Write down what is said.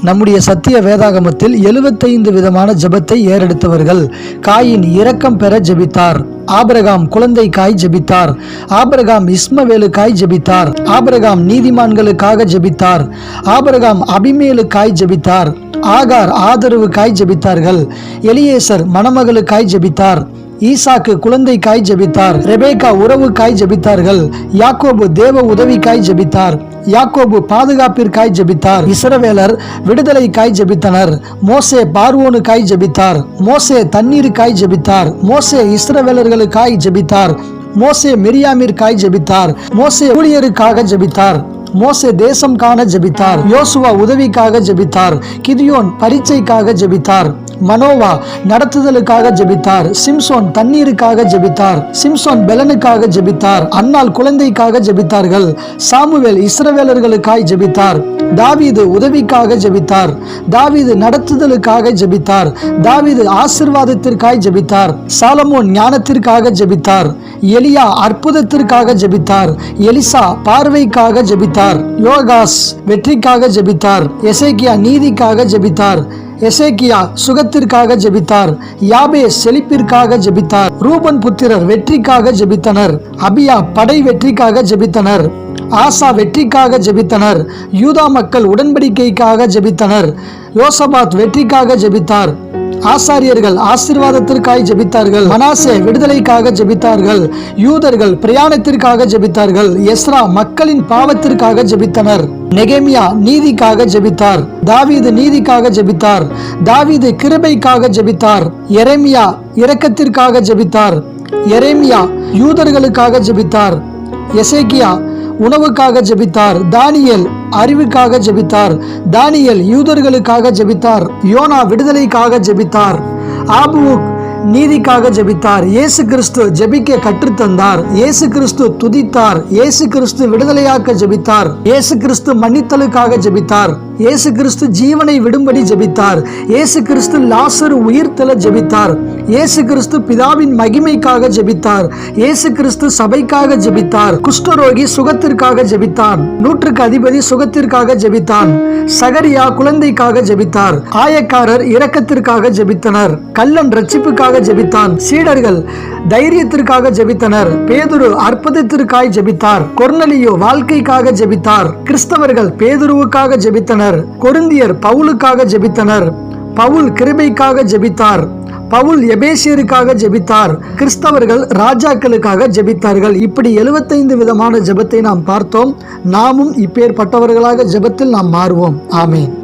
நம்முடைய சத்திய வேதாகமத்தில் எழுபத்தைந்து விதமான ஜெபத்தை ஏறெடுத்தவர்கள். காயின் இரக்கம் பெற ஜெபித்தார். குழந்தை குழந்தைக்காய் ஜெபித்தார். ஆபரகாம் இஸ்மவேலுக்காய் ஜெபித்தார். ஆபரகாம் நீதிமான்களுக்காக ஜெபித்தார். ஆபரகாம் அபிமேலுக்காய் ஜெபித்தார். ஆகார் ஆதரவுக்காய் ஜபித்தார்கள். எலியேசர் மணமகளுக்காய் ஜெபித்தார். ஈசாக்கு குழந்தைக்காய் ஜெபித்தார். உறவு உறவுக்காய் ஜெபித்தார்கள். யாக்கோபு தேவ உதவிக்காய் ஜெபித்தார். யாக்கோபு பாதுகாப்பிற்காய் ஜெபித்தார். இஸ்ரவேலர் விடுதலைக்காய் ஜெபித்தனர். மோசே பார்வோனுக்காய் ஜெபித்தார். மோசே தண்ணீருக்காய் ஜெபித்தார். மோசே இஸ்ரவேலர்களுக்காய் ஜெபித்தார். மோசே மிரியாமிற்காய் ஜெபித்தார். மோசே ஊழியருக்காக ஜெபித்தார். மோசே தேசம் காண ஜெபித்தார். யோசுவா உதவிக்காக ஜெபித்தார். கிதியோன் பரீட்சைக்காக ஜெபித்தார். மனோவா நடத்துதலுக்காக ஜெபித்தார். சிம்சோன் தண்ணீருக்காக ஜெபித்தார். சிம்சோன் பெலனுக்காக ஜெபித்தார். அன்னால் குழந்தைக்காக ஜெபித்தார்கள். சாமுவேல் இஸ்ரவேலர்களுக்காய் ஜெபித்தார். தாவீது உதவிக்காக ஜெபித்தார். தாவீது நடத்துதலுக்காக ஜெபித்தார். தாவீது ஆசிர்வாதத்திற்காய் ஜெபித்தார். சாலமோன் ஞானத்திற்காக ஜெபித்தார். எலியா அற்புதத்திற்காக ஜெபித்தார். எலிசா பார்வைக்காக ஜெபித்தார். யோகாஸ் வெற்றிக்காக ஜெபித்தார். எசைக்கியா நீதிக்காக ஜெபித்தார். எசேக்கியா சுகத்திற்காக ஜெபித்தார். யாபே செழிப்பிற்காக ஜெபித்தார். ரூபன் புத்திரர் வெற்றிக்காக ஜெபித்தனர். அபியா படை வெற்றிக்காக ஜெபித்தனர். ஆசா வெற்றிக்காக ஜெபித்தனர். யூதா மக்கள் உடன்படிக்கைக்காக ஜெபித்தனர். யோசபாத் வெற்றிக்காக ஜெபித்தார். ஆசாரியர்கள் ஆசீர்வாதத்திற்காக ஜெபித்தார்கள். மனாசே விடுதலைக்காக ஜெபித்தார்கள். யூதர்கள் பிரயாணத்திற்காக ஜெபித்தார்கள். எஸ்ரா மக்களின் பாவத்திற்காக ஜெபித்தனர். நெகேமியா நீதிக்காக ஜெபித்தார். தாவீது நீதிக்காக ஜெபித்தார். தாவீது கிருபைக்காக ஜெபித்தார். எரேமியா இரக்கத்திற்காக ஜெபித்தார். எரேமியா யூதர்களுக்காக ஜெபித்தார். எசேக்கியா உணவுக்காக ஜெபித்தார். தானியல் அறிவுக்காக ஜெபித்தார். தானியல் யூதர்களுக்காக ஜெபித்தார். யோனா விடுதலைக்காக ஜெபித்தார். ஆபுக் நீதிக்காக ஜெபித்தார். இயேசு கிறிஸ்து ஜெபிக்க கற்றுத்தந்தார். இயேசு கிறிஸ்து துதித்தார். இயேசு கிறிஸ்து விடுதலையாக்க ஜெபித்தார். இயேசு கிறிஸ்து மன்னித்தலுக்காக ஜெபித்தார். இயேசு கிறிஸ்து ஜீவனை விடும்படி ஜெபித்தார். இயேசு கிறிஸ்து லாசர் உயிர்த்தல ஜெபித்தார். இயேசு கிறிஸ்து பிதாவின் மகிமைக்காக ஜெபித்தார். இயேசு கிறிஸ்து சபைக்காக ஜெபித்தார். குஷ்டரோகி சுகத்திற்காக ஜெபித்தான். நூற்றுக்கு அதிபதி சுகத்திற்காக ஜெபித்தான். சகரியா குழந்தைக்காக ஜெபித்தார். ஆயக்காரர் இரக்கத்திற்காக ஜெபித்தனர். கல்லன் ரட்சிப்புக்காக ஜெபித்தான். சீடர்கள் தைரியத்திற்காக ஜெபித்தனர். பேதுரு அற்புதத்திற்காய் ஜெபித்தார். கொர்னலியோ வாழ்க்கைக்காக ஜெபித்தார். கிறிஸ்தவர்கள் பேதுருவுக்காக ஜெபித்தனர். கொருந்தியர் பவுலுக்காக ஜெபித்தனர். பவுல் கிருபைக்காக ஜெபித்தார். பவுல் எபேசியருக்காக ஜெபித்தார். கிறிஸ்தவர்கள் ராஜாக்களுக்காக ஜெபித்தார்கள். இப்படி எழுபத்தைந்து விதமான ஜெபத்தை நாம் பார்த்தோம். நாமும் இப்பேற்பட்டவர்களாக ஜெபத்தில் நாம் மாறுவோம். ஆமேன்.